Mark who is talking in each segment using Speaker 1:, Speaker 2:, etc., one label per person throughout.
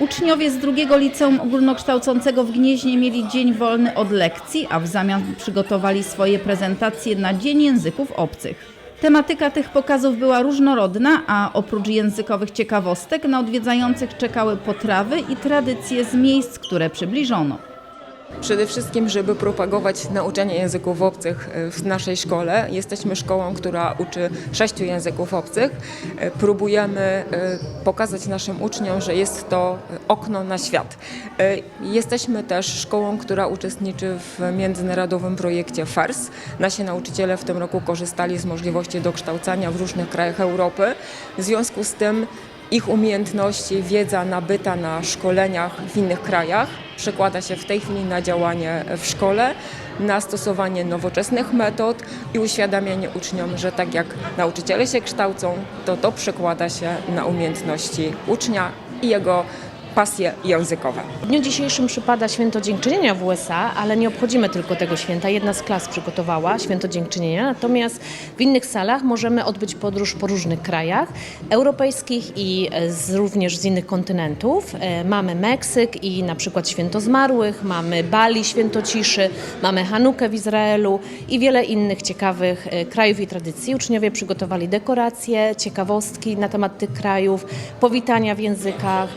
Speaker 1: Uczniowie z drugiego liceum ogólnokształcącego w Gnieźnie mieli dzień wolny od lekcji, a w zamian przygotowali swoje prezentacje na Dzień Języków Obcych. Tematyka tych pokazów była różnorodna, a oprócz językowych ciekawostek na odwiedzających czekały potrawy i tradycje z miejsc, które przybliżono.
Speaker 2: Przede wszystkim, żeby propagować nauczanie języków obcych e, w naszej szkole. Jesteśmy szkołą, która uczy sześciu języków obcych. E, Próbujemy e, pokazać naszym uczniom, że jest to okno na świat. Jesteśmy też szkołą, która uczestniczy w międzynarodowym projekcie FARS. Nasi nauczyciele w tym roku korzystali z możliwości dokształcania w różnych krajach Europy. W związku z tym ich umiejętności, wiedza nabyta na szkoleniach w innych krajach przekłada się w tej chwili na działanie w szkole, na stosowanie nowoczesnych metod i uświadamianie uczniom, że tak jak nauczyciele się kształcą, to to przekłada się na umiejętności ucznia i jego pasje językowe.
Speaker 3: W dniu dzisiejszym przypada Święto Dziękczynienia w USA, ale nie obchodzimy tylko tego święta. Jedna z klas przygotowała Święto Dziękczynienia, natomiast w innych salach możemy odbyć podróż po różnych krajach europejskich i e, z, również z innych kontynentów. E, Mamy Meksyk i na przykład Święto Zmarłych, mamy Bali, Święto Ciszy, mamy Hanukę w Izraelu i wiele innych ciekawych e, krajów i tradycji. Uczniowie przygotowali dekoracje, ciekawostki na temat tych krajów, powitania w językach,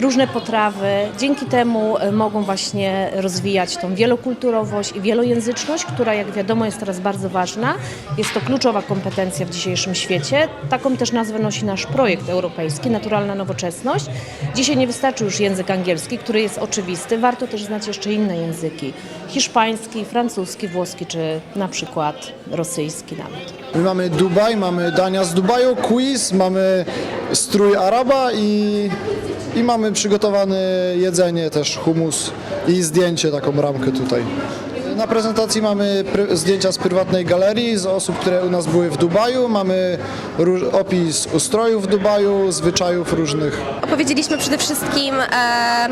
Speaker 3: różne potrawy. Dzięki temu y, mogą właśnie rozwijać tą wielokulturowość i wielojęzyczność, która jak wiadomo jest teraz bardzo ważna. Jest to kluczowa kompetencja w dzisiejszym świecie. Taką też nazwę nosi nasz projekt europejski Naturalna Nowoczesność. Dzisiaj nie wystarczy już język angielski, który jest oczywisty. Warto też znać jeszcze inne języki. Hiszpański, francuski, włoski czy na przykład rosyjski nawet.
Speaker 4: My mamy Dubaj, mamy dania z Dubaju, quiz, mamy strój Araba i, i mamy przygotowane jedzenie też, humus i zdjęcie, taką ramkę tutaj. Na prezentacji mamy zdjęcia z prywatnej galerii, z osób, które u nas były w Dubaju. Mamy opis ustrojów w Dubaju, zwyczajów różnych.
Speaker 5: Opowiedzieliśmy przede wszystkim e,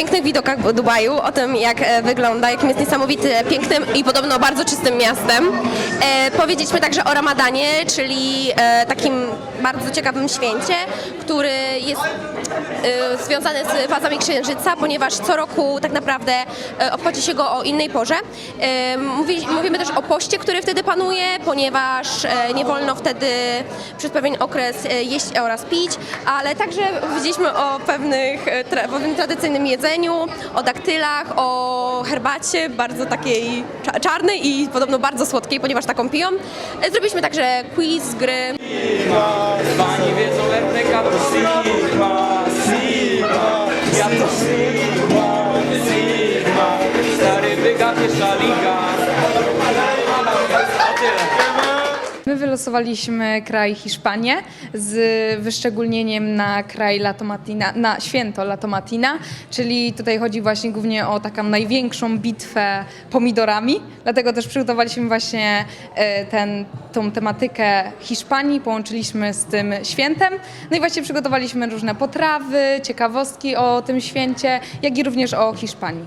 Speaker 5: pięknych widokach Dubaju, o tym jak e, wygląda, jakim jest niesamowity, pięknym i podobno bardzo czystym miastem. E, powiedzieliśmy także o Ramadanie, czyli e, takim bardzo ciekawym święcie, który jest e, związany z fazami księżyca, ponieważ co roku tak naprawdę e, obchodzi się go o innej porze. E, mówi, mówimy też o poście, który wtedy panuje, ponieważ e, nie wolno wtedy przez pewien okres e, jeść oraz pić, ale także powiedzieliśmy o pewnych, e, pewnym tradycyjnym jedzeniu, o daktylach, o herbacie, bardzo takiej cza- czarnej i podobno bardzo słodkiej, ponieważ taką piją. Zrobiliśmy także quiz, gry.
Speaker 6: Pani wiedzą RPK to Sigma, Sigma Ja to Sigma, Sigma Stary wyga pierwsza liga
Speaker 7: wylosowaliśmy kraj Hiszpanię z wyszczególnieniem na kraj Latomatina, na święto Latomatina, czyli tutaj chodzi właśnie głównie o taką największą bitwę pomidorami. Dlatego też przygotowaliśmy właśnie e, ten, tą tematykę Hiszpanii, połączyliśmy z tym świętem. No i właśnie przygotowaliśmy różne potrawy, ciekawostki o tym święcie, jak i również o Hiszpanii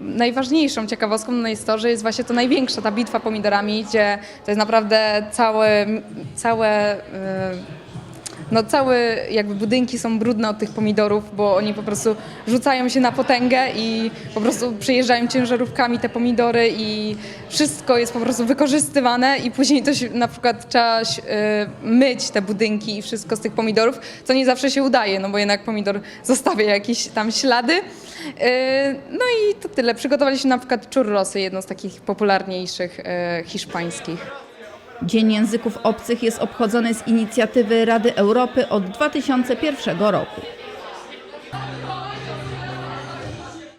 Speaker 7: najważniejszą ciekawostką to, że jest właśnie to największa ta bitwa pomidorami, gdzie to jest naprawdę całe, całe y, no całe jakby budynki są brudne od tych pomidorów, bo oni po prostu rzucają się na potęgę i po prostu przyjeżdżają ciężarówkami te pomidory i wszystko jest po prostu wykorzystywane i później to się, na przykład trzeba y, myć te budynki i wszystko z tych pomidorów, co nie zawsze się udaje, no bo jednak pomidor zostawia jakieś tam ślady. Y, No i to tyle. Przygotowaliśmy na przykład churrosy, jedno z takich popularniejszych y, hiszpańskich.
Speaker 1: Dzień Języków Obcych jest obchodzony z inicjatywy Rady Europy od 2001 roku.